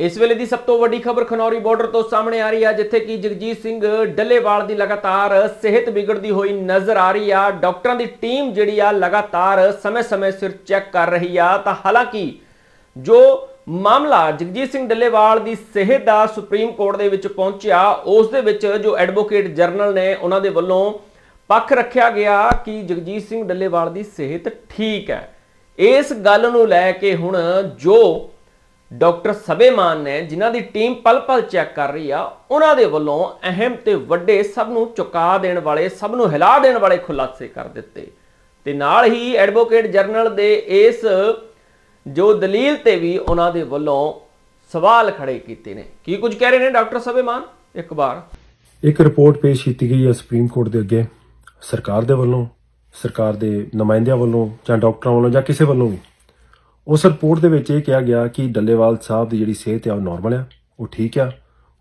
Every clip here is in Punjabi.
ਇਸ ਵੇਲੇ ਦੀ ਸਭ ਤੋਂ ਵੱਡੀ ਖਬਰ ਖਨੌਰੀ ਬਾਰਡਰ ਤੋਂ ਸਾਹਮਣੇ ਆ ਰਹੀ ਹੈ ਜਿੱਥੇ ਕਿ ਜਗਜੀਤ ਸਿੰਘ ਡੱਲੇਵਾਲ ਦੀ ਲਗਾਤਾਰ ਸਿਹਤ ਵਿਗੜਦੀ ਹੋਈ ਨਜ਼ਰ ਆ ਰਹੀ ਆ। ਡਾਕਟਰਾਂ ਦੀ ਟੀਮ ਜਿਹੜੀ ਆ, ਲਗਾਤਾਰ ਸਮੇਂ-ਸਮੇਂ ਸਿਰ ਚੈੱਕ ਕਰ ਰਹੀ ਆ। ਤਾਂ ਹਾਲਾਂਕਿ ਜੋ ਮਾਮਲਾ ਜਗਜੀਤ ਸਿੰਘ ਡੱਲੇਵਾਲ ਦੀ ਸਿਹਤ ਦਾ ਸੁਪਰੀਮ ਕੋਰਟ ਦੇ ਵਿੱਚ ਪਹੁੰਚਿਆ, ਉਸ ਦੇ ਵਿੱਚ ਜੋ ਐਡਵੋਕੇਟ ਜਨਰਲ ਨੇ ਉਹਨਾਂ ਦੇ ਵੱਲੋਂ ਪੱਖ ਰੱਖਿਆ ਗਿਆ ਕਿ ਜਗਜੀਤ ਸਿੰਘ ਡੱਲੇਵਾਲ ਦੀ ਸਿਹਤ ਠੀਕ ਹੈ। ਇਸ ਗੱਲ ਨੂੰ ਲੈ ਕੇ ਹੁਣ ਜੋ ਡਾਕਟਰ ਸਬੇਮਾਨ ਨੇ ਜਿਨ੍ਹਾਂ ਦੀ ਟੀਮ ਪਲ-ਪਲ ਚੈੱਕ ਕਰ ਰਹੀ ਆ, ਉਹਨਾਂ ਦੇ ਵੱਲੋਂ ਅਹਿਮ ਤੇ ਵੱਡੇ ਸਭ ਨੂੰ ਚੁਕਾ ਦੇਣ ਵਾਲੇ, ਸਭ ਨੂੰ ਹਿਲਾ ਦੇਣ ਵਾਲੇ ਖੁਲਾਸੇ ਕਰ ਦਿੱਤੇ। ਤੇ ਨਾਲ ਹੀ ਐਡਵੋਕੇਟ ਜਨਰਲ ਦੇ ਇਸ ਜੋ ਦਲੀਲ ਤੇ ਵੀ ਉਹਨਾਂ ਦੇ ਵੱਲੋਂ ਸਵਾਲ ਖੜੇ ਕੀਤੇ ਨੇ। ਕੀ ਕੁਝ ਕਹਿ ਰਹੇ ਨੇ ਡਾਕਟਰ ਸਬੇਮਾਨ ਇੱਕ ਵਾਰ। ਇੱਕ ਰਿਪੋਰਟ ਪੇਸ਼ ਕੀਤੀ ਗਈ ਹੈ ਸੁਪਰੀਮ ਕੋਰਟ ਦੇ ਅੱਗੇ। ਸਰਕਾਰ ਦੇ ਵੱਲੋਂ, ਸਰਕਾਰ ਦੇ ਨੁਮਾਇੰਦਿਆਂ ਵੱਲੋਂ ਜਾਂ ਡਾਕਟਰਾਂ ਵੱਲੋਂ ਜਾਂ ਕਿਸੇ ਵੱਲੋਂ ਵੀ। ਉਸ ਰਿਪੋਰਟ ਦੇ ਵਿੱਚ ਇਹ ਕਿਹਾ ਗਿਆ ਕਿ ਡੱਲੇਵਾਲ ਸਾਹਿਬ ਦੀ ਜਿਹੜੀ ਸਿਹਤ ਆ ਉਹ ਨਾਰਮਲ ਆ, ਉਹ ਠੀਕ ਆ,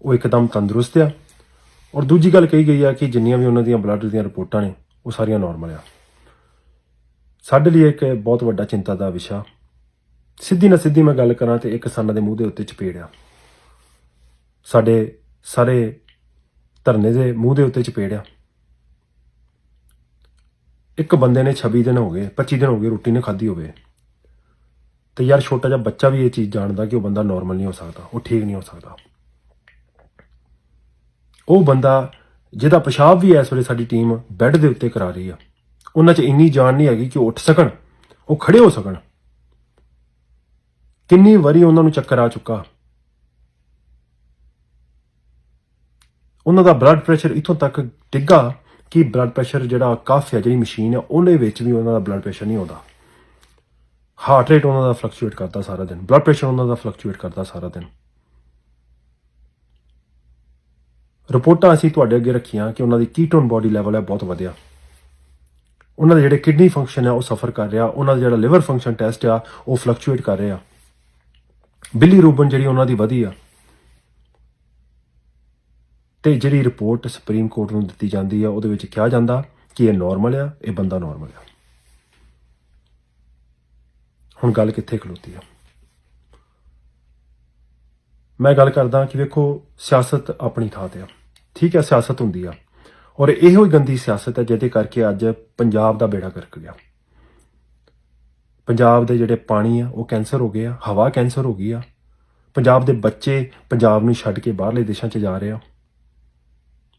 ਉਹ ਇੱਕਦਮ ਤੰਦਰੁਸਤ ਆ। ਔਰ ਦੂਜੀ ਗੱਲ ਕਹੀ ਗਈ ਆ ਕਿ ਜਿੰਨੀਆਂ ਵੀ ਉਹਨਾਂ ਦੀਆਂ ਬਲੱਡ ਦੀਆਂ ਰਿਪੋਰਟਾਂ ਨੇ, ਉਹ ਸਾਰੀਆਂ ਨਾਰਮਲ ਆ। ਸਾਡੇ ਲਈ ਇੱਕ ਬਹੁਤ ਵੱਡਾ ਚਿੰਤਾ ਦਾ ਵਿਸ਼ਾ। ਸਿੱਧੀ ਨਾ ਸਿੱਧੀ ਮੈਂ ਗੱਲ ਕਰਾਂ ਤੇ ਇੱਕ ਕਿਸਾਨਾਂ ਦੇ ਮੂੰਹ ਦੇ ਉੱਤੇ ਚਪੇੜ ਆ। ਸਾਡੇ ਸਾਰੇ ਧਰਨੇ ਦੇ ਮੂੰਹ ਦੇ ਉੱਤੇ ਚਪੇੜ ਆ। ਇੱਕ ਬੰਦੇ ਨੇ 26 ਦਿਨ ਹੋ ਗਏ 25 ਦਿਨ ਹੋ ਗਏ ਰੋਟੀ ਨਹੀਂ ਖਾਧੀ ਹੋਵੇ। ਤੇ ਯਾਰ ਛੋਟਾ ਜਿਹਾ ਬੱਚਾ ਵੀ ਇਹ ਚੀਜ਼ ਜਾਣਦਾ ਕਿ ਉਹ ਬੰਦਾ ਨਾਰਮਲ ਨਹੀਂ ਹੋ ਸਕਦਾ, ਉਹ ਠੀਕ ਨਹੀਂ ਹੋ ਸਕਦਾ। ਉਹ ਬੰਦਾ, ਜਿਹਦਾ ਪਿਸ਼ਾਬ ਵੀ ਇਸ ਵੇਲੇ ਸਾਡੀ ਟੀਮ ਬੈੱਡ ਦੇ ਉੱਤੇ ਕਰਾ ਰਹੀ ਆ। ਉਹਨਾਂ 'ਚ ਇੰਨੀ ਜਾਨ ਨਹੀਂ ਹੈਗੀ ਕਿ ਉਹ ਉੱਠ ਸਕਣ, ਉਹ ਖੜੇ ਹੋ ਸਕਣ। ਕਿੰਨੀ ਵਾਰੀ ਉਹਨਾਂ ਨੂੰ ਚੱਕਰ ਆ ਚੁੱਕਾ। ਉਹਨਾਂ ਦਾ ਬਲੱਡ ਪ੍ਰੈਸ਼ਰ ਇਥੋਂ ਤੱਕ ਡਿੱਗਾ ਕਿ ਬਲੱਡ ਪ੍ਰੈਸ਼ਰ ਜਿਹੜਾ ਕਾਫ ਹੈ ਜਿਹੜੀ ਮਸ਼ੀਨ ਹੈ ਉਹਦੇ ਵਿੱਚ ਵੀ ਉਹਨਾਂ ਦਾ ਬਲੱਡ ਪ੍ਰੈਸ਼ਰ ਨਹੀਂ ਆਉਂਦਾ। ਹਾਰਟ ਰੇਟ ਉਹਨਾਂ ਦਾ ਫਲਕਚੁਏਟ ਕਰਦਾ ਸਾਰਾ ਦਿਨ ਬਲੱਡ ਪ੍ਰੈਸ਼ਰ ਉਹਨਾਂ ਦਾ ਫਲਕਚੁਏਟ ਕਰਦਾ ਸਾਰਾ ਦਿਨ। ਰਿਪੋਰਟਾਂ ਅਸੀਂ ਤੁਹਾਡੇ ਅੱਗੇ ਰੱਖੀਆਂ ਕਿ ਉਹਨਾਂ ਦੀ ਕੀਟੋਨ ਬਾਡੀ ਲੈਵਲ ਹੈ ਬਹੁਤ ਵਧੀਆ। ਉਹਨਾਂ ਦੇ ਜਿਹੜੇ ਕਿਡਨੀ ਫੰਕਸ਼ਨ ਹੈ ਉਹ ਸਫਰ ਕਰ ਰਿਹਾ, ਉਹਨਾਂ ਦਾ ਜਿਹੜਾ ਲਿਵਰ ਫੰਕਸ਼ਨ ਟੈਸਟ ਆ, ਉਹ ਫਲਕਚੁਏਟ ਕਰ ਰਿਹਾ। ਬਿਲੀ ਰੂਬਨ ਜਿਹੜੀ ਉਹਨਾਂ ਦੀ ਵਧੀ ਆ, ਤੇ ਜਿਹੜੀ ਰਿਪੋਰਟ ਸੁਪਰੀਮ ਕੋਰਟ ਨੂੰ ਦਿੱਤੀ ਜਾਂਦੀ ਆ, ਉਹਦੇ ਵਿੱਚ ਕਿਹਾ ਜਾਂਦਾ ਕਿ ਇਹ ਨਾਰਮਲ ਆ, ਇਹ ਬੰਦਾ ਨਾਰਮਲ ਆ। ਹੁਣ ਗੱਲ ਕਿੱਥੇ ਖਲੋਤੀ ਆ? ਮੈਂ ਗੱਲ ਕਰਦਾ ਕਿ ਵੇਖੋ, ਸਿਆਸਤ ਆਪਣੀ ਥਾਂ ਤੇ ਆ। ਠੀਕ ਹੈ ਸਿਆਸਤ ਹੁੰਦੀ ਆ। ਔਰ ਇਹੋ ਹੀ ਗੰਦੀ ਸਿਆਸਤ ਹੈ ਜਿਹਦੇ ਕਰਕੇ ਅੱਜ ਪੰਜਾਬ ਦਾ ਬੇੜਾ ਗਰਕ ਗਿਆ। ਪੰਜਾਬ ਦੇ ਜਿਹੜੇ ਪਾਣੀ ਆ, ਉਹ ਕੈਂਸਰ ਹੋ ਗਏ ਆ, ਹਵਾ ਕੈਂਸਰ ਹੋ ਗਈ ਆ। ਪੰਜਾਬ ਦੇ ਬੱਚੇ ਪੰਜਾਬ ਨੂੰ ਛੱਡ ਕੇ ਬਾਹਰਲੇ ਦੇਸ਼ਾਂ 'ਚ ਜਾ ਰਹੇ ਆ।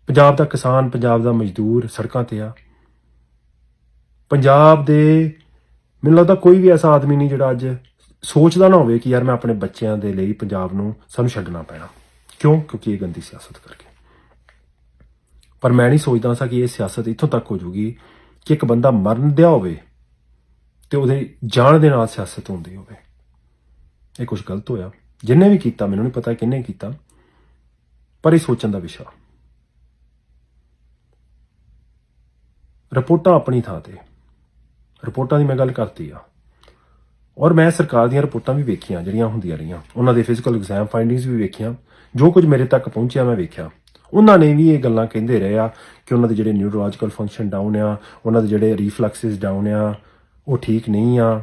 ਪੰਜਾਬ ਦਾ ਕਿਸਾਨ, ਪੰਜਾਬ ਦਾ ਮਜ਼ਦੂਰ ਸੜਕਾਂ ਤੇ ਆ। ਪੰਜਾਬ ਦੇ ਮੈਨੂੰ ਲੱਗਦਾ ਕੋਈ ਵੀ ਐਸਾ ਆਦਮੀ ਨਹੀਂ ਜਿਹੜਾ ਅੱਜ ਸੋਚਦਾ ਨਾ ਹੋਵੇ ਕਿ ਯਾਰ ਮੈਂ ਆਪਣੇ ਬੱਚਿਆਂ ਦੇ ਲਈ ਪੰਜਾਬ ਨੂੰ ਸਾਨੂੰ ਛੱਡਣਾ ਪੈਣਾ। ਕਿਉਂ? ਕਿਉਂਕਿ ਇਹ ਗੰਦੀ ਸਿਆਸਤ ਕਰਕੇ। ਪਰ ਮੈਂ ਨਹੀਂ ਸੋਚਦਾ ਸਾਂ ਕਿ ਇਹ ਸਿਆਸਤ ਇੱਥੋਂ ਤੱਕ ਹੋ ਜੂਗੀ ਕਿ ਇੱਕ ਬੰਦਾ ਮਰਨ ਦਿਆ ਹੋਵੇ ਤੇ ਉਹਦੇ ਜਾਣ ਦੇ ਨਾਲ ਸਿਆਸਤ ਹੁੰਦੀ ਹੋਵੇ। ਇਹ ਕੁਝ ਗਲਤ ਹੋਇਆ। ਜਿੰਨੇ ਵੀ ਕੀਤਾ, ਮੈਨੂੰ ਨਹੀਂ ਪਤਾ ਕਿੰਨੇ ਕੀਤਾ। ਪਰ ਇਹ ਸੋਚਣ ਦਾ ਵਿਸ਼ਾ। ਰਿਪੋਰਟਾਂ ਆਪਣੀ ਥਾਂ ਤੇ। ਰਿਪੋਰਟਾਂ ਦੀ ਮੈਂ ਗੱਲ ਕਰਤੀ ਆ। ਔਰ ਮੈਂ ਸਰਕਾਰ ਦੀਆਂ ਰਿਪੋਰਟਾਂ ਵੀ ਵੇਖੀਆਂ, ਜਿਹੜੀਆਂ ਹੁੰਦੀਆਂ ਰਹੀਆਂ। ਉਹਨਾਂ ਦੇ ਫਿਜ਼ੀਕਲ ਐਗਜ਼ਾਮ ਫਾਈਂਡਿੰਗਸ ਵੀ ਵੇਖੀਆਂ। ਜੋ ਕੁਝ ਮੇਰੇ ਤੱਕ ਪਹੁੰਚਿਆ ਮੈਂ ਵੇਖਿਆ। ਉਹਨਾਂ ਨੇ ਵੀ ਇਹ ਗੱਲਾਂ ਕਹਿੰਦੇ ਰਹੇ ਆ ਕਿ ਉਹਨਾਂ ਦੇ ਜਿਹੜੇ ਨਿਊਰੋਲੋਜੀਕਲ ਫੰਕਸ਼ਨ ਡਾਊਨ ਆ, ਉਹਨਾਂ ਦੇ ਜਿਹੜੇ ਰੀਫਲੈਕਸਿਸ ਡਾਊਨ ਆ, ਉਹ ਠੀਕ ਨਹੀਂ ਆ।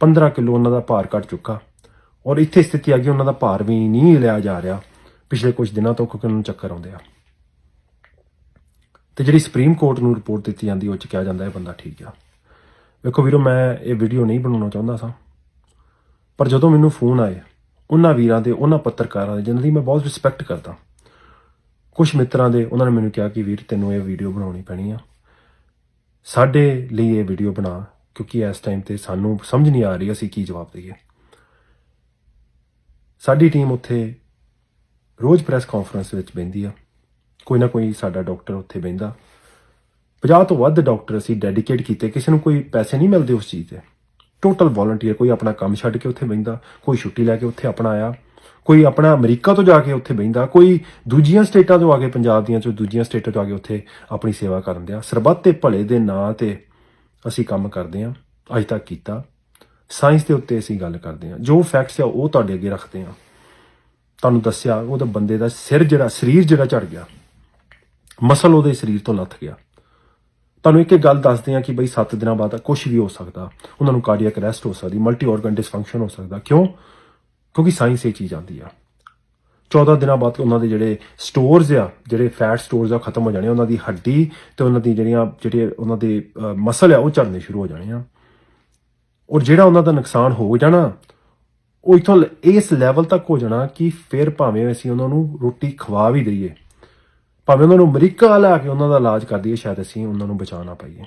15 ਕਿਲੋ ਉਹਨਾਂ ਦਾ ਭਾਰ ਘਟ ਚੁੱਕਾ। ਔਰ ਇੱਥੇ ਸਥਿਤੀ ਆ ਗਈ, ਉਹਨਾਂ ਦਾ ਭਾਰ ਵੀ ਨਹੀਂ ਲਿਆ ਜਾ ਰਿਹਾ। ਪਿਛਲੇ ਕੁਝ ਦਿਨਾਂ ਤੋਂ ਕਿਉਂਕਿ ਉਹਨਾਂ ਨੂੰ ਚੱਕਰ ਆਉਂਦੇ ਆ। ਤੇ ਜਿਹੜੀ ਸੁਪਰੀਮ ਕੋਰਟ ਨੂੰ ਰਿਪੋਰਟ ਦਿੱਤੀ ਜਾਂਦੀ, ਉਹ ਚ ਕਿਹਾ ਜਾਂਦਾ ਇਹ ਬੰਦਾ ਠੀਕ ਆ। ਵੇਖੋ ਵੀਰੋ, ਮੈਂ ਇਹ ਵੀਡੀਓ ਨਹੀਂ ਬਣਾਉਣਾ ਚਾਹੁੰਦਾ ਸਾਂ। ਪਰ ਜਦੋਂ ਮੈਨੂੰ ਫੋਨ ਆਏ, ਉਹਨਾਂ ਵੀਰਾਂ ਦੇ, ਉਹਨਾਂ ਪੱਤਰਕਾਰਾਂ ਦੇ, ਜਿਨ੍ਹਾਂ ਦੀ ਮੈਂ ਬਹੁਤ ਰਿਸਪੈਕਟ ਕਰਦਾ ਕੁਝ ਮਿੱਤਰਾਂ ਦੇ, ਉਹਨਾਂ ਨੇ ਮੈਨੂੰ ਕਿਹਾ ਕਿ ਵੀਰ, ਤੈਨੂੰ ਇਹ ਵੀਡੀਓ ਬਣਾਉਣੀ ਪੈਣੀ ਆ। ਸਾਡੇ ਲਈ ਇਹ ਵੀਡੀਓ ਬਣਾ, ਕਿਉਂਕਿ ਇਸ ਟਾਈਮ ਤੇ ਸਾਨੂੰ ਸਮਝ ਨਹੀਂ ਆ ਰਹੀ ਅਸੀਂ ਕੀ ਜਵਾਬ ਦਈਏ। ਸਾਡੀ ਟੀਮ ਉੱਥੇ ਰੋਜ਼ ਪ੍ਰੈਸ ਕਾਨਫਰੰਸ ਵਿੱਚ ਬੈਂਦੀ ਆ। ਕੋਈ ਨਾ ਕੋਈ ਸਾਡਾ ਡਾਕਟਰ ਉੱਥੇ ਬੈਂਦਾ 50 ਤੋਂ ਵੱਧ ਡਾਕਟਰ ਅਸੀਂ ਡੈਡੀਕੇਟ ਕੀਤੇ, ਕਿਸੇ ਨੂੰ ਕੋਈ ਪੈਸੇ ਨਹੀਂ ਮਿਲਦੇ ਉਸ ਚੀਜ਼ ਤੇ ਟੋਟਲ ਵੋਲੰਟੀਅਰ ਕੋਈ ਆਪਣਾ ਕੰਮ ਛੱਡ ਕੇ ਉੱਥੇ ਬੈਂਦਾ ਕੋਈ ਛੁੱਟੀ ਲੈ ਕੇ ਉੱਥੇ ਆਪਣਾ ਆਇਆ, ਕੋਈ ਆਪਣਾ ਅਮਰੀਕਾ ਤੋਂ ਜਾ ਕੇ ਉੱਥੇ ਬੈਂਦਾ ਕੋਈ ਦੂਜੀਆਂ ਸਟੇਟਾਂ ਤੋਂ ਆ ਕੇ ਪੰਜਾਬ ਦੀਆਂ ਚੋਂ ਦੂਜੀਆਂ ਸਟੇਟਾਂ ਤੋਂ ਆ ਕੇ ਉੱਥੇ ਆਪਣੀ ਸੇਵਾ ਕਰਨ ਦਿਆ। ਸਰਬੱਤ ਤੇ ਭਲੇ ਦੇ ਨਾਂ ਤੇ ਅਸੀਂ ਕੰਮ ਕਰਦੇ ਹਾਂ, ਅੱਜ ਤੱਕ ਕੀਤਾ। ਸਾਇੰਸ ਦੇ ਉੱਤੇ ਅਸੀਂ ਗੱਲ ਕਰਦੇ ਹਾਂ। ਜੋ ਫੈਕਟਸ ਆ, ਉਹ ਤੁਹਾਡੇ ਅੱਗੇ ਰੱਖਦੇ ਹਾਂ। ਤੁਹਾਨੂੰ ਦੱਸਿਆ ਉਹਦਾ ਬੰਦੇ ਦਾ ਸਿਰ ਜਿਹੜਾ, ਸਰੀਰ ਜਿਹੜਾ ਝੜ ਗਿਆ। ਮਸਲ ਉਹਦੇ ਸਰੀਰ ਤੋਂ ਲੱਥ ਗਿਆ। ਤੁਹਾਨੂੰ ਇੱਕ ਇੱਕ ਗੱਲ ਦੱਸਦੇ ਹਾਂ ਕਿ ਬਈ 7 ਦਿਨਾਂ ਬਾਅਦ ਕੁਝ ਵੀ ਹੋ ਸਕਦਾ। ਉਹਨਾਂ ਨੂੰ ਕਾਰਡੀਅਕ ਅਰੈਸਟ ਹੋ ਸਕਦੀ ਮਲਟੀ ਆਰਗਨ ਡਿਸਫੰਕਸ਼ਨ ਹੋ ਸਕਦਾ। ਕਿਉਂ? ਕਿਉਂਕਿ ਸਾਇੰਸ ਇਹ ਚੀਜ਼ ਆਂਦੀ ਆ। 14 ਦਿਨਾਂ ਬਾਅਦ ਉਹਨਾਂ ਦੇ ਜਿਹੜੇ ਸਟੋਰਸ ਆ, ਜਿਹੜੇ ਫੈਟ ਸਟੋਰਸ ਆ ਖਤਮ ਹੋ ਜਾਣੇ ਉਹਨਾਂ ਦੀ ਹੱਡੀ ਤੇ ਉਹਨਾਂ ਦੀ ਜਿਹੜੀਆਂ, ਜਿਹੜੇ ਉਹਨਾਂ ਦੇ ਮਸਲ ਆ, ਉਹ ਝੜਨੇ ਸ਼ੁਰੂ ਹੋ ਜਾਣੇ ਆ। ਔਰ ਜਿਹੜਾ ਉਹਨਾਂ ਦਾ ਨੁਕਸਾਨ ਹੋ ਜਾਣਾ, ਉਹ ਇਥੋਂ ਇਸ ਲੈਵਲ ਤੱਕ ਹੋ ਜਾਣਾ ਕਿ ਫਿਰ ਭਾਵੇਂ ਅਸੀਂ ਉਹਨਾਂ ਨੂੰ ਰੋਟੀ ਖਵਾ ਵੀ ਦਈਏ। ਭਾਵੇਂ ਉਹਨਾਂ ਨੂੰ ਅਮਰੀਕਾ ਲਿਆ ਕੇ ਉਹਨਾਂ ਦਾ ਇਲਾਜ ਕਰ ਦਈਏ ਸ਼ਾਇਦ ਅਸੀਂ ਉਹਨਾਂ ਨੂੰ ਬਚਾ ਨਾ ਪਾਈਏ।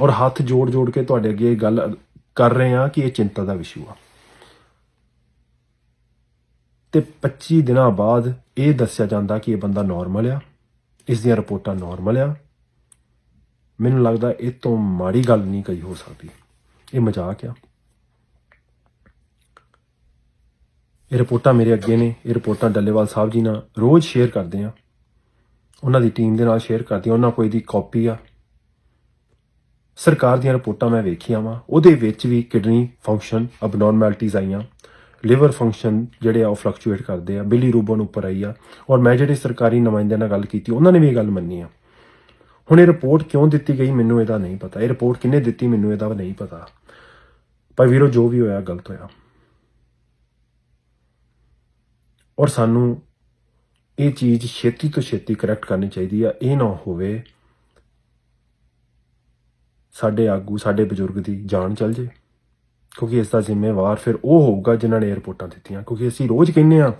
ਔਰ ਹੱਥ ਜੋੜ ਜੋੜ ਕੇ ਤੁਹਾਡੇ ਅੱਗੇ ਇਹ ਗੱਲ ਕਰ ਰਹੇ ਹਾਂ ਕਿ ਇਹ ਚਿੰਤਾ ਦਾ ਵਿਸ਼ੂ ਆ। ਤੇ 25 ਦਿਨਾਂ ਬਾਅਦ ਇਹ ਦੱਸਿਆ ਜਾਂਦਾ ਕਿ ਇਹ ਬੰਦਾ ਨਾਰਮਲ ਆ। ਇਸ ਦੀਆਂ ਰਿਪੋਰਟਾਂ ਨਾਰਮਲ ਆ। ਮੈਨੂੰ ਲੱਗਦਾ ਇਹ ਤੋਂ ਮਾੜੀ ਗੱਲ ਨਹੀਂ ਕਈ ਹੋ ਸਕਦੀ। ਇਹ ਮਜ਼ਾਕ ਆ। ਇਹ ਰਿਪੋਰਟਾਂ ਮੇਰੇ ਅੱਗੇ ਨੇ, ਇਹ ਰਿਪੋਰਟਾਂ ਡੱਲੇਵਾਲ ਸਾਹਿਬ ਜੀ ਨਾਲ ਰੋਜ਼ ਸ਼ੇਅਰ ਕਰਦੇ ਆ ਉਹਨਾਂ ਦੀ ਟੀਮ ਦੇ ਨਾਲ ਸ਼ੇਅਰ ਕਰਦੇ ਆ ਉਹਨਾਂ ਕੋਈ ਦੀ ਕਾਪੀ ਆ। ਸਰਕਾਰ ਦੀਆਂ ਰਿਪੋਰਟਾਂ ਮੈਂ ਵੇਖੀਆਂ ਵਾ, ਉਹਦੇ ਵਿੱਚ ਵੀ ਕਿਡਨੀ ਫੰਕਸ਼ਨ ਅਬਨੋਰਮੈਲਿਟੀਜ਼ ਆਈਆਂ। ਲਿਵਰ ਫੰਕਸ਼ਨ ਜਿਹੜੇ ਆ, ਉਹ ਫਲਕਚੁਏਟ ਕਰਦੇ ਆ, ਬਿਲੀ ਰੂਬਨ ਉੱਪਰ ਆਈ ਆ। ਔਰ ਮੈਂ ਜਿਹੜੇ ਸਰਕਾਰੀ ਨੁਮਾਇੰਦਿਆਂ ਨਾਲ ਗੱਲ ਕੀਤੀ, ਉਹਨਾਂ ਨੇ ਵੀ ਇਹ ਗੱਲ ਮੰਨੀ ਆ। ਹੁਣ ਇਹ ਰਿਪੋਰਟ ਕਿਉਂ ਦਿੱਤੀ ਗਈ, ਮੈਨੂੰ ਇਹਦਾ ਨਹੀਂ ਪਤਾ। ਇਹ ਰਿਪੋਰਟ ਕਿੰਨੇ ਦਿੱਤੀ, ਮੈਨੂੰ ਇਹਦਾ ਨਹੀਂ ਪਤਾ। ਪਰ ਵੀਰੋ, ਜੋ ਵੀ ਹੋਇਆ, ਗਲਤ ਹੋਇਆ। ਔਰ ਸਾਨੂੰ ਇਹ ਚੀਜ਼ ਛੇਤੀ ਤੋਂ ਛੇਤੀ ਕਰੈਕਟ ਕਰਨੀ ਚਾਹੀਦੀ ਆ, ਇਹ ਨਾ ਹੋਵੇ ਸਾਡੇ ਆਗੂ, ਸਾਡੇ ਬਜ਼ੁਰਗ ਦੀ ਜਾਨ ਚਲ ਜੇ। ਕਿਉਂਕਿ ਇਸ ਦਾ ਜ਼ਿੰਮੇਵਾਰ ਫਿਰ ਉਹ ਹੋਊਗਾ ਜਿਨ੍ਹਾਂ ਨੇ ਇਹ ਦਿੱਤੀਆਂ। ਕਿਉਂਕਿ ਅਸੀਂ ਰੋਜ਼ ਕਹਿੰਨੇ ਆ,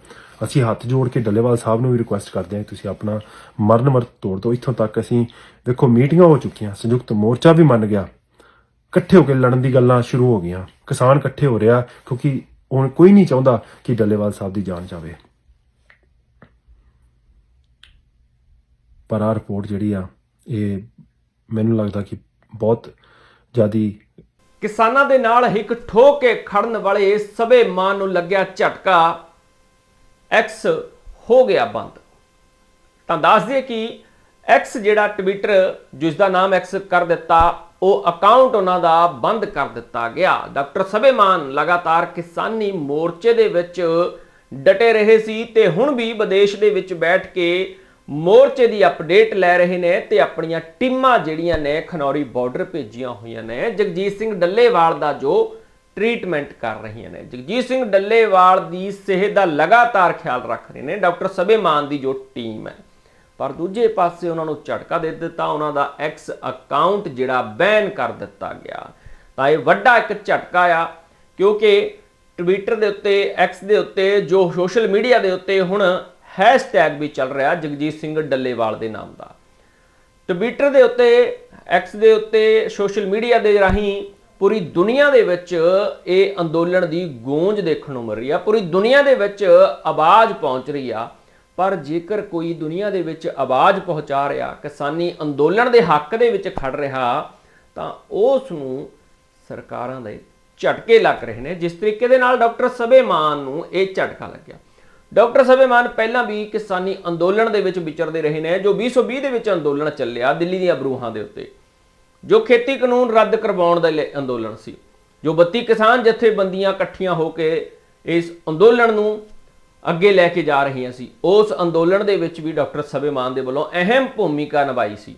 ਅਸੀਂ ਹੱਥ ਜੋੜ ਕੇ ਡੱਲੇਵਾਲ ਸਾਹਿਬ ਨੂੰ ਵੀ ਰਿਕੁਐਸਟ ਕਰਦੇ ਹਾਂ ਕਿ ਤੁਸੀਂ ਆਪਣਾ ਮਰਨ ਮਰਤ ਤੋੜ ਦਿਓ। ਇੱਥੋਂ ਤੱਕ ਅਸੀਂ ਵੇਖੋ ਮੀਟਿੰਗਾਂ ਹੋ ਚੁੱਕੀਆਂ, ਸੰਯੁਕਤ ਮੋਰਚਾ ਵੀ ਮੰਨ ਗਿਆ। ਇਕੱਠੇ ਹੋ ਕੇ ਲੜਨ ਦੀ ਗੱਲਾਂ ਸ਼ੁਰੂ ਹੋ ਗਈਆਂ। ਕਿਸਾਨ ਇਕੱਠੇ ਹੋ ਰਿਹਾ, ਕਿਉਂਕਿ ਹੁਣ ਕੋਈ ਨਹੀਂ ਚਾਹੁੰਦਾ ਕਿ ਡੱਲੇਵਾਲ ਸਾਹਿਬ ਦੀ ਜਾਨ ਜਾਵੇ। ਪਰ ਆ ਰਿਪੋਰਟ ਜਿਹੜੀ ਆ, ਇਹ ਮੈਨੂੰ ਲੱਗਦਾ ਕਿ ਬਹੁਤ ਜਿਆਦੀ ਕਿਸਾਨਾਂ ਦੇ ਨਾਲ ਇੱਕ ਠੋਕ ਕੇ ਖੜਨ ਵਾਲੇ ਸਭੇ ਮਾਨ ਨੂੰ ਲੱਗਿਆ ਝਟਕਾ। ਐਕਸ ਹੋ ਗਿਆ ਬੰਦ। ਤਾਂ ਦੱਸ ਦਈਏ ਕਿ ਐਕਸ ਜਿਹੜਾ ਟਵਿੱਟਰ ਜਿਸ ਦਾ ਨਾਮ ਐਕਸ ਕਰ ਦਿੱਤਾ ਉਹ ਅਕਾਊਂਟ ਉਹਨਾਂ ਦਾ ਬੰਦ ਕਰ ਦਿੱਤਾ ਗਿਆ। ਡਾਕਟਰ ਸਭੇਮਾਨ ਲਗਾਤਾਰ ਕਿਸਾਨੀ ਮੋਰਚੇ ਦੇ ਵਿੱਚ ਡਟੇ ਰਹੇ ਸੀ ਤੇ ਹੁਣ ਵੀ ਵਿਦੇਸ਼ ਦੇ ਵਿੱਚ ਬੈਠ ਕੇ ਮੋਰਚੇ ਦੀ ਅਪਡੇਟ ਲੈ ਰਹੇ ਨੇ ਤੇ ਆਪਣੀਆਂ ਟੀਮਾਂ ਜਿਹੜੀਆਂ ਨੇ ਖਨੌਰੀ ਬਾਰਡਰ ਭੇਜੀਆਂ ਹੋਈਆਂ ਨੇ। ਜਗਜੀਤ ਸਿੰਘ ਡੱਲੇਵਾਲ ਦਾ ਜੋ ਟ੍ਰੀਟਮੈਂਟ ਕਰ ਰਹੀਆਂ ਨੇ। ਜਗਜੀਤ ਸਿੰਘ ਡੱਲੇਵਾਲ ਦੀ ਸਿਹਤ ਦਾ ਲਗਾਤਾਰ ਖਿਆਲ ਰੱਖ ਰਹੇ ਨੇ। ਡਾਕਟਰ ਸਬੇਮਾਨ ਦੀ ਜੋ ਟੀਮ ਹੈ। ਪਰ ਦੂਜੇ ਪਾਸੇ ਉਹਨਾਂ ਨੂੰ ਝਟਕਾ ਦੇ ਦਿੱਤਾ, ਉਹਨਾਂ ਦਾ ਐਕਸ ਅਕਾਊਂਟ ਜਿਹੜਾ ਬੈਨ ਕਰ ਦਿੱਤਾ ਗਿਆ। ਤਾਂ ਇਹ ਵੱਡਾ ਇੱਕ ਝਟਕਾ ਆ, ਕਿਉਂਕਿ ਟਵਿੱਟਰ ਦੇ ਉੱਤੇ ਐਕਸ ਦੇ ਉੱਤੇ, ਜੋ ਸੋਸ਼ਲ ਮੀਡੀਆ ਦੇ ਉੱਤੇ ਹੁਣ ਹੈਸ਼ਟੈਗ ਵੀ ਚੱਲ ਰਿਹਾ ਜਗਜੀਤ ਸਿੰਘ ਡੱਲੇਵਾਲ ਦੇ ਨਾਮ ਦਾ। ਟਵਿੱਟਰ ਦੇ ਉੱਤੇ ਐਕਸ ਦੇ ਉੱਤੇ ਸੋਸ਼ਲ ਮੀਡੀਆ ਦੇ ਰਾਹੀਂ ਪੂਰੀ ਦੁਨੀਆ ਦੇ ਵਿੱਚ ਇਹ ਅੰਦੋਲਨ ਦੀ ਗੂੰਜ ਦੇਖਣ ਨੂੰ ਮਿਲ ਰਹੀ ਆ, ਪੂਰੀ ਦੁਨੀਆ ਦੇ ਵਿੱਚ ਆਵਾਜ਼ ਪਹੁੰਚ ਰਹੀ ਆ। ਪਰ ਜੇਕਰ ਕੋਈ ਦੁਨੀਆ ਦੇ ਵਿੱਚ ਆਵਾਜ਼ ਪਹੁੰਚਾ ਰਿਹਾ, ਕਿਸਾਨੀ ਅੰਦੋਲਨ ਦੇ ਹੱਕ ਦੇ ਵਿੱਚ ਖੜ ਰਿਹਾ, ਤਾਂ ਉਸ ਨੂੰ ਸਰਕਾਰਾਂ ਦੇ ਝਟਕੇ ਲੱਗ ਰਹੇ ਨੇ। ਜਿਸ ਤਰੀਕੇ ਦੇ ਨਾਲ ਡਾਕਟਰ ਸਬੇਮਾਨ ਨੂੰ ਇਹ ਝਟਕਾ ਲੱਗਿਆ। ਡਾਕਟਰ ਸਬੇਮਾਨ ਪਹਿਲਾਂ ਵੀ ਕਿਸਾਨੀ ਅੰਦੋਲਨ ਦੇ ਵਿੱਚ ਵਿਚਰਦੇ ਰਹੇ ਨੇ, ਜੋ 2020 ਦੇ ਵਿੱਚ ਅੰਦੋਲਨ ਚੱਲਿਆ ਦਿੱਲੀ ਦੀਆਂ ਬਰੂਹਾਂ ਦੇ ਉੱਤੇ, ਜੋ ਖੇਤੀ ਕਾਨੂੰਨ ਰੱਦ ਕਰਵਾਉਣ ਦਾ ਲਈ ਅੰਦੋਲਨ ਸੀ, ਜੋ 32 ਕਿਸਾਨ ਜਥੇਬੰਦੀਆਂ ਇਕੱਠੀਆਂ ਹੋ ਕੇ ਇਸ ਅੰਦੋਲਨ ਨੂੰ ਅੱਗੇ ਲੈ ਕੇ ਜਾ ਰਹੀਆਂ ਸੀ। ਉਸ ਅੰਦੋਲਨ ਦੇ ਵਿੱਚ ਵੀ ਡਾਕਟਰ ਸਬੇਮਾਨ ਦੇ ਵੱਲੋਂ ਅਹਿਮ ਭੂਮਿਕਾ ਨਿਭਾਈ ਸੀ।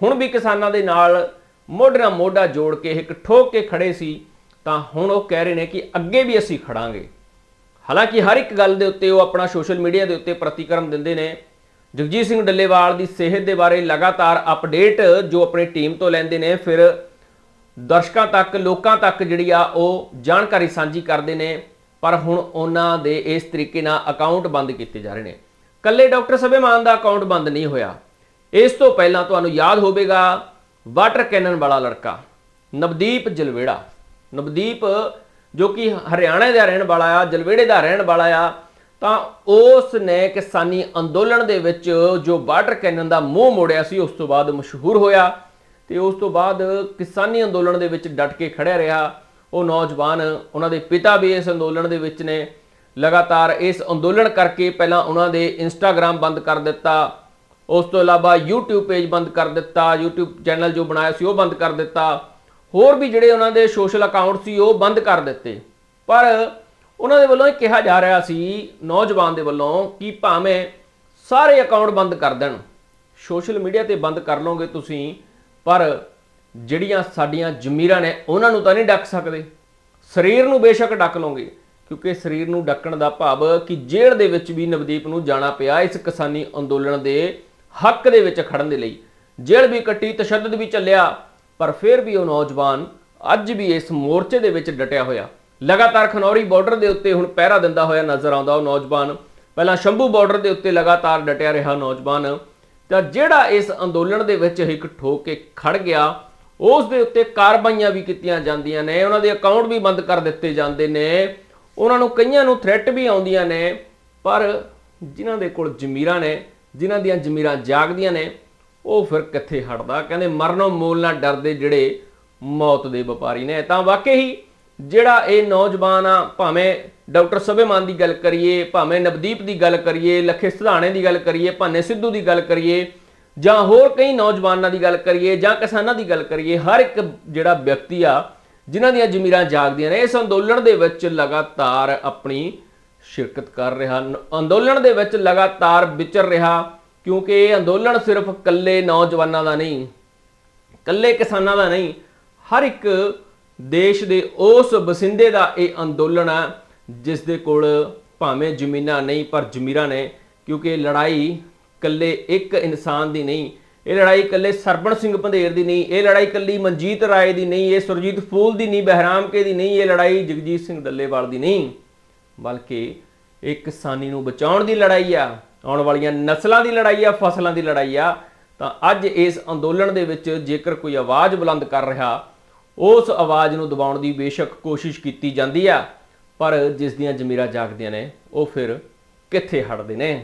ਹੁਣ ਵੀ ਕਿਸਾਨਾਂ ਦੇ ਨਾਲ ਮੋਢੇ ਨਾਲ ਮੋਢਾ ਜੋੜ ਕੇ ਇੱਕ ਠੋਕ ਕੇ ਖੜੇ ਸੀ, ਤਾਂ ਹੁਣ ਉਹ ਕਹਿ ਰਹੇ ਨੇ ਕਿ ਅੱਗੇ ਵੀ ਅਸੀਂ ਖੜਾਂਗੇ। ਹਾਲਾਂਕਿ ਹਰ ਇੱਕ ਗੱਲ ਦੇ ਉੱਤੇ ਉਹ ਆਪਣਾ ਸੋਸ਼ਲ ਮੀਡੀਆ ਦੇ ਉੱਤੇ ਪ੍ਰਤੀਕਰਮ ਦਿੰਦੇ ਨੇ। ਜਗਜੀਤ ਸਿੰਘ ਡੱਲੇਵਾਲ ਦੀ ਸਿਹਤ ਦੇ ਬਾਰੇ ਲਗਾਤਾਰ ਅਪਡੇਟ ਜੋ ਆਪਣੀ ਟੀਮ ਤੋਂ ਲੈਂਦੇ ਨੇ, ਫਿਰ ਦਰਸ਼ਕਾਂ ਤੱਕ, ਲੋਕਾਂ ਤੱਕ ਜਿਹੜੀ ਆ ਉਹ ਜਾਣਕਾਰੀ ਸਾਂਝੀ ਕਰਦੇ ਨੇ। ਪਰ ਹੁਣ ਉਹਨਾਂ ਦੇ ਇਸ ਤਰੀਕੇ ਨਾਲ ਅਕਾਊਂਟ ਬੰਦ ਕੀਤੇ ਜਾ ਰਹੇ ਨੇ। ਕੱਲੇ ਡਾਕਟਰ ਸਬੇਮਾਨ ਦਾ ਅਕਾਊਂਟ ਬੰਦ ਨਹੀਂ ਹੋਇਆ। ਇਸ ਤੋਂ ਪਹਿਲਾਂ ਤੁਹਾਨੂੰ ਯਾਦ ਹੋਵੇਗਾ ਵਾਟਰ ਕੈਨਨ ਵਾਲਾ ਲੜਕਾ, ਨਵਦੀਪ ਜਲਵੇੜਾ। ਨਵਦੀਪ ਜੋ ਕਿ ਹਰਿਆਣਾ ਦਾ ਰਹਿਣ ਵਾਲਾ ਆ, ਜਲਵੇੜੇ ਦਾ ਰਹਿਣ ਵਾਲਾ ਆ, ਤਾਂ ਉਸ ਨੇ ਕਿਸਾਨੀ ਅੰਦੋਲਨ ਦੇ ਵਿੱਚ ਜੋ ਵਾਟਰ ਕੈਨਨ ਦਾ ਮੂੰਹ ਮੋੜਿਆ ਸੀ, ਉਸ ਤੋਂ ਬਾਅਦ ਮਸ਼ਹੂਰ ਹੋਇਆ ਤੇ ਉਸ ਤੋਂ ਬਾਅਦ ਕਿਸਾਨੀ ਅੰਦੋਲਨ ਦੇ ਵਿੱਚ ਡਟ ਕੇ ਖੜਿਆ ਰਿਹਾ। ਉਹ ਨੌਜਵਾਨ ਉਹਨਾਂ ਦੇ ਪਿਤਾ ਵੀ ਇਸ ਅੰਦੋਲਨ ਦੇ ਵਿੱਚ ਨੇ। ਲਗਾਤਾਰ ਇਸ ਅੰਦੋਲਨ ਕਰਕੇ ਪਹਿਲਾਂ ਉਹਨਾਂ ਦੇ ਇੰਸਟਾਗ੍ਰam ਬੰਦ ਕਰ ਦਿੱਤਾ। ਉਸ ਤੋਂ ਇਲਾਵਾ YouTube ਪੇਜ ਬੰਦ ਕਰ ਦਿੱਤਾ। YouTube ਚੈਨਲ ਜੋ ਬਣਾਇਆ ਸੀ ਉਹ ਬੰਦ ਕਰ ਦਿੱਤਾ। ਹੋਰ ਵੀ ਜਿਹੜੇ ਉਹਨਾਂ ਦੇ ਸੋਸ਼ਲ ਅਕਾਊਂਟ ਸੀ ਉਹ ਬੰਦ ਕਰ ਦਿੱਤੇ। ਪਰ ਉਹਨਾਂ ਦੇ ਵੱਲੋਂ ਇਹ ਕਿਹਾ ਜਾ ਰਿਹਾ ਸੀ, ਨੌਜਵਾਨ ਦੇ ਵੱਲੋਂ ਕਿ ਭਾਵੇਂ ਸਾਰੇ ਅਕਾਊਂਟ ਬੰਦ ਕਰ ਦੇਣ। ਸੋਸ਼ਲ ਮੀਡੀਆ ਤੇ ਬੰਦ ਕਰ ਲਓਗੇ ਤੁਸੀਂ, ਪਰ ਜਿਹੜੀਆਂ ਸਾਡੀਆਂ ਜ਼ਮੀਰਾਂ ਨੇ, ਉਹਨਾਂ ਨੂੰ ਤਾਂ ਨਹੀਂ ਡੱਕ ਸਕਦੇ। ਸਰੀਰ ਨੂੰ ਬੇਸ਼ੱਕ ਡੱਕ ਲਓਗੇ, ਕਿਉਂਕਿ ਸਰੀਰ ਨੂੰ ਡੱਕਣ ਦਾ ਭਾਵ ਕਿ ਜੇਲ੍ਹ ਦੇ ਵਿੱਚ ਵੀ ਨਵਦੀਪ ਨੂੰ ਜਾਣਾ ਪਿਆ ਇਸ ਕਿਸਾਨੀ ਅੰਦੋਲਨ ਦੇ ਹੱਕ ਦੇ ਵਿੱਚ ਖੜਨ ਦੇ ਲਈ। ਜੇਲ੍ਹ ਵੀ ਕੱਟੀ, ਤਸ਼ੱਦਦ ਵੀ ਚੱਲਿਆ, ਪਰ ਫਿਰ ਵੀ ਉਹ ਨੌਜਵਾਨ ਅੱਜ ਵੀ ਇਸ ਮੋਰਚੇ ਦੇ ਵਿੱਚ ਡਟਿਆ ਹੋਇਆ। ਲਗਾਤਾਰ ਖਨੌਰੀ ਬਾਰਡਰ ਦੇ ਉੱਤੇ ਹੁਣ ਪਹਿਰਾ ਦਿੰਦਾ ਹੋਇਆ ਨਜ਼ਰ ਆਉਂਦਾ ਉਹ ਨੌਜਵਾਨ। ਪਹਿਲਾਂ ਸ਼ੰਭੂ ਬਾਰਡਰ ਦੇ ਉੱਤੇ ਲਗਾਤਾਰ ਡਟਿਆ ਰਿਹਾ ਨੌਜਵਾਨ। ਤਾਂ ਜਿਹੜਾ ਇਸ ਅੰਦੋਲਨ ਦੇ ਵਿੱਚ ਇੱਕ ਠੋਕ ਕੇ ਖੜ ਗਿਆ ਉਸ ਦੇ ਉੱਤੇ ਕਾਰਵਾਈਆਂ ਵੀ ਕੀਤੀਆਂ ਜਾਂਦੀਆਂ ਨੇ, ਉਹਨਾਂ ਦੇ ਅਕਾਊਂਟ ਵੀ ਬੰਦ ਕਰ ਦਿੱਤੇ ਜਾਂਦੇ ਨੇ, ਉਹਨਾਂ ਨੂੰ ਕਈਆਂ ਨੂੰ ਥ੍ਰੈਟ ਵੀ ਆਉਂਦੀਆਂ ਨੇ, ਪਰ ਜਿਨ੍ਹਾਂ ਦੇ ਕੋਲ ਜ਼ਮੀਰਾਂ ਨੇ, ਜਿਨ੍ਹਾਂ ਦੀਆਂ ਜ਼ਮੀਰਾਂ ਜਾਗਦੀਆਂ ਨੇ, ਉਹ ਫਿਰ ਕਿੱਥੇ ਹਟਦਾ? ਕਹਿੰਦੇ ਮਰਨੋਂ ਮੋਲ ਨਾਲ ਡਰਦੇ ਜਿਹੜੇ ਮੌਤ ਦੇ ਵਪਾਰੀ ਨੇ। ਤਾਂ ਵਾਕਈ ਹੀ ਜਿਹੜਾ ਇਹ ਨੌਜਵਾਨ ਆ, ਭਾਵੇਂ ਡਾਕਟਰ ਸਭੇਮਾਨ ਦੀ ਗੱਲ ਕਰੀਏ, ਭਾਵੇਂ ਨਵਦੀਪ ਦੀ ਗੱਲ ਕਰੀਏ, ਲੱਖੇ ਸਿਧਾਣੇ ਦੀ ਗੱਲ ਕਰੀਏ, ਭਾਨੇ ਸਿੱਧੂ ਦੀ ਗੱਲ ਕਰੀਏ ਜਾਂ ਹੋਰ ਕਈ ਨੌਜਵਾਨਾਂ ਦੀ ਗੱਲ ਕਰੀਏ ਜਾਂ ਕਿਸਾਨਾਂ ਦੀ ਗੱਲ ਕਰੀਏ, ਹਰ ਇੱਕ ਜਿਹੜਾ ਵਿਅਕਤੀ ਆ, ਜਿਨ੍ਹਾਂ ਦੀਆਂ ਜ਼ਮੀਰਾਂ ਜਾਗਦੀਆਂ ਨੇ, ਇਸ ਅੰਦੋਲਨ ਦੇ ਵਿੱਚ ਲਗਾਤਾਰ ਆਪਣੀ ਸ਼ਿਰਕਤ ਕਰ ਰਿਹਾ। ਅੰਦੋਲਨ ਦੇ ਵਿੱਚ ਲਗਾਤਾਰ ਵਿਚਰ ਰਿਹਾ, ਕਿਉਂਕਿ ਇਹ ਅੰਦੋਲਨ ਸਿਰਫ ਇਕੱਲੇ ਨੌਜਵਾਨਾਂ ਦਾ ਨਹੀਂ, ਇਕੱਲੇ ਕਿਸਾਨਾਂ ਦਾ ਨਹੀਂ, ਹਰ ਇੱਕ ਦੇਸ਼ ਦੇ ਉਸ ਬਸਿੰਦੇ ਦਾ ਇਹ ਅੰਦੋਲਨ ਆ, ਜਿਸ ਦੇ ਕੋਲ ਭਾਵੇਂ ਜ਼ਮੀਨਾਂ ਨਹੀਂ, ਪਰ ਜ਼ਮੀਰਾਂ ਨੇ, ਕਿਉਂਕਿ ਲੜਾਈ ਇਕੱਲੇ ਇੱਕ ਇਨਸਾਨ ਦੀ ਨਹੀਂ, ਇਹ ਲੜਾਈ ਇਕੱਲੇ ਸਰਬਣ ਸਿੰਘ ਪੰਧੇਰ ਦੀ ਨਹੀਂ, ਇਹ ਲੜਾਈ ਇਕੱਲੀ ਮਨਜੀਤ ਰਾਏ ਦੀ ਨਹੀਂ, ਇਹ ਸੁਰਜੀਤ ਫੂਲ ਦੀ ਨਹੀਂ ਬਹਿਰਾਮਕੇ ਦੀ ਨਹੀਂ, ਇਹ ਲੜਾਈ ਜਗਜੀਤ ਸਿੰਘ ਡੱਲੇਵਾਲ ਦੀ ਨਹੀਂ। ਬਲਕਿ ਇਹ ਕਿਸਾਨੀ ਨੂੰ ਬਚਾਉਣ ਦੀ ਲੜਾਈ ਆ, ਆਉਣ ਵਾਲੀਆਂ ਨਸਲਾਂ ਦੀ ਲੜਾਈ ਆ, ਫਸਲਾਂ ਦੀ ਲੜਾਈ ਆ, ਤਾਂ ਅੱਜ ਇਸ ਅੰਦੋਲਨ ਦੇ ਵਿੱਚ ਜੇਕਰ ਕੋਈ ਆਵਾਜ਼ ਬੁਲੰਦ ਕਰ ਰਿਹਾ, ਉਸ ਆਵਾਜ਼ ਨੂੰ ਦਬਾਉਣ ਦੀ ਬੇਸ਼ੱਕ ਕੋਸ਼ਿਸ਼ ਕੀਤੀ ਜਾਂਦੀ ਆ, ਪਰ ਜਿਸ ਦੀਆਂ ਜ਼ਮੀਰਾਂ ਜਾਗਦੀਆਂ ਨੇ, ਉਹ ਫਿਰ ਕਿੱਥੇ ਹਟਦੇ ਨੇ?